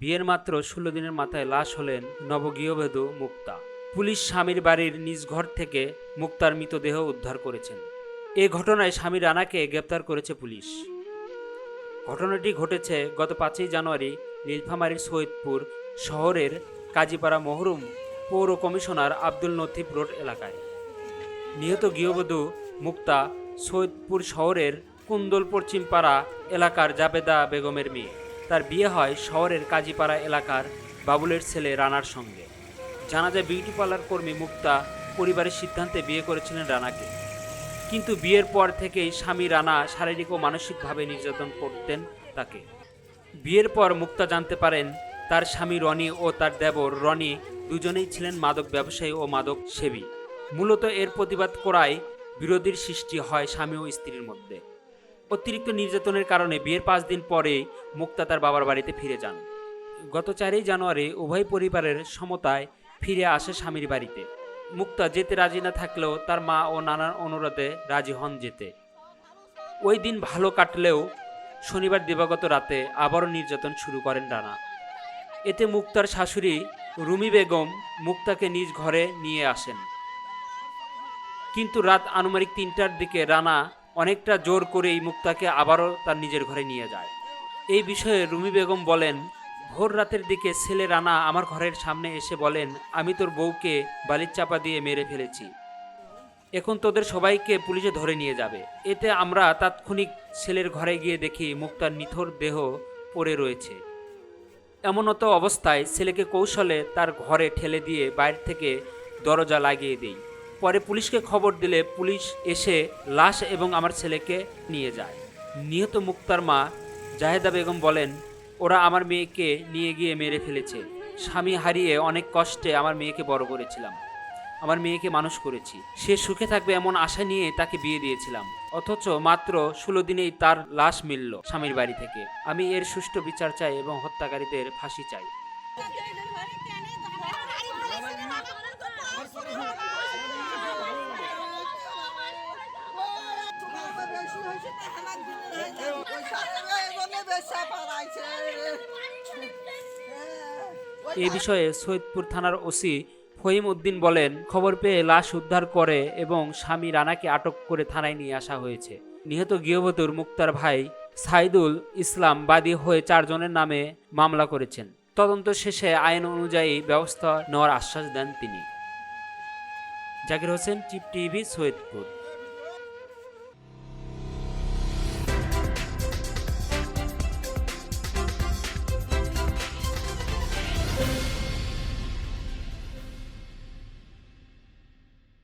বিয়ের মাত্র ষোলো দিনের মাথায় লাশ হলেন নবগৃহবধূ মুক্তা। পুলিশ স্বামীর বাড়ির নিজ ঘর থেকে মুক্তার মৃতদেহ উদ্ধার করেছেন। এ ঘটনায় স্বামী রানাকে গ্রেপ্তার করেছে পুলিশ। ঘটনাটি ঘটেছে গত পাঁচই জানুয়ারি নীলফামারীর সৈয়দপুর শহরের কাজীপাড়া মহরুম পৌর কমিশনার আব্দুল নথিব রোড এলাকায়। নিহত গৃহবধূ মুক্তা সৈয়দপুর শহরের কুন্দল পশ্চিমপাড়া এলাকার জাবেদা বেগমের মেয়ে। তার বিয়ে হয় শহরের কাজীপাড়া এলাকার বাবুলের ছেলে রানার সঙ্গে। জানা যায় বিউটি পার্লার কর্মী মুক্তা পরিবারের সিদ্ধান্তে বিয়ে করেছিলেন রানাকে। কিন্তু বিয়ের পর থেকেই স্বামী রানা শারীরিক ও মানসিকভাবে নির্যাতন করতেন তাকে। বিয়ের পর মুক্তা জানতে পারেন, তার স্বামী রনি ও তার দেবর রনি দুজনেই ছিলেন মাদক ব্যবসায়ী ও মাদক সেবী। মূলত এর প্রতিবাদ করায় বিরোধীর সৃষ্টি হয় স্বামী ও স্ত্রীর মধ্যে। অতিরিক্ত নির্যাতনের কারণে বিয়ের পাঁচ দিন পরে মুক্তা তার বাবার বাড়িতে ফিরে যান। গত চারই জানুয়ারি উভয় পরিবারের সমতায় ফিরে আসে স্বামীর বাড়িতে। মুক্তা যেতে রাজি না থাকলেও তার মা ও নানার অনুরোধে রাজি হন যেতে। ওই দিন ভালো কাটলেও শনিবার দিবাগত রাতে আবারও নির্যাতন শুরু করেন রানা। এতে মুক্তার শাশুড়ি রুমি বেগম মুক্তাকে নিজ ঘরে নিয়ে আসেন। কিন্তু রাত আনুমানিক তিনটার দিকে রানা অনেকটা জোর করেই মুক্তাকে আবারও তার নিজের ঘরে নিয়ে যায়। এই বিষয়ে রুমি বেগম বলেন, ভোর রাতের দিকে ছেলে রানা আমার ঘরের সামনে এসে বলেন, আমি তোর বউকে বালির চাপা দিয়ে মেরে ফেলেছি। এখন তোদের সবাইকে পুলিশে ধরে নিয়ে যাবে। এতে আমরা তাৎক্ষণিক ছেলের ঘরে গিয়ে দেখি মুক্তার নিথর দেহ পড়ে রয়েছে। এমনত অবস্থায় ছেলেকে কৌশলে তার ঘরে ঠেলে দিয়ে বাইরে থেকে দরজা লাগিয়ে দেই। পরে পুলিশকে খবর দিলে পুলিশ এসে লাশ এবং আমার ছেলেকে নিয়ে যায়। নিহত মুক্তার মা জাহেদা বেগম বলেন, ওরা আমার মেয়েকে নিয়ে গিয়ে মেরে ফেলেছে। স্বামী হারিয়ে অনেক কষ্টে আমার মেয়েকে বড় করেছিলাম। আমার মেয়েকে মানুষ করেছি। সে সুখে থাকবে এমন আশা নিয়ে তাকে বিয়ে দিয়েছিলাম। অথচ মাত্র ষোলো দিনেই তার লাশ মিলল স্বামীর বাড়ি থেকে। আমি এর সুষ্ঠু বিচার চাই এবং হত্যাকারীদের ফাঁসি চাই। এ বিষয়ে সৈয়দপুর থানার ওসি ফহিম উদ্দিন বলেন, খবর পেয়ে লাশ উদ্ধার করে এবং স্বামী রানাকে আটক করে থানায় নিয়ে আসা হয়েছে। নিহত গৃহবধূর মুক্তার ভাই সাইদুল ইসলাম বাদী হয়ে চারজনের নামে মামলা করেছেন। তদন্ত শেষে আইন অনুযায়ী ব্যবস্থা নেওয়ার আশ্বাস দেন তিনি। জাকির হোসেন চিপ টিভি সৈয়দপুর।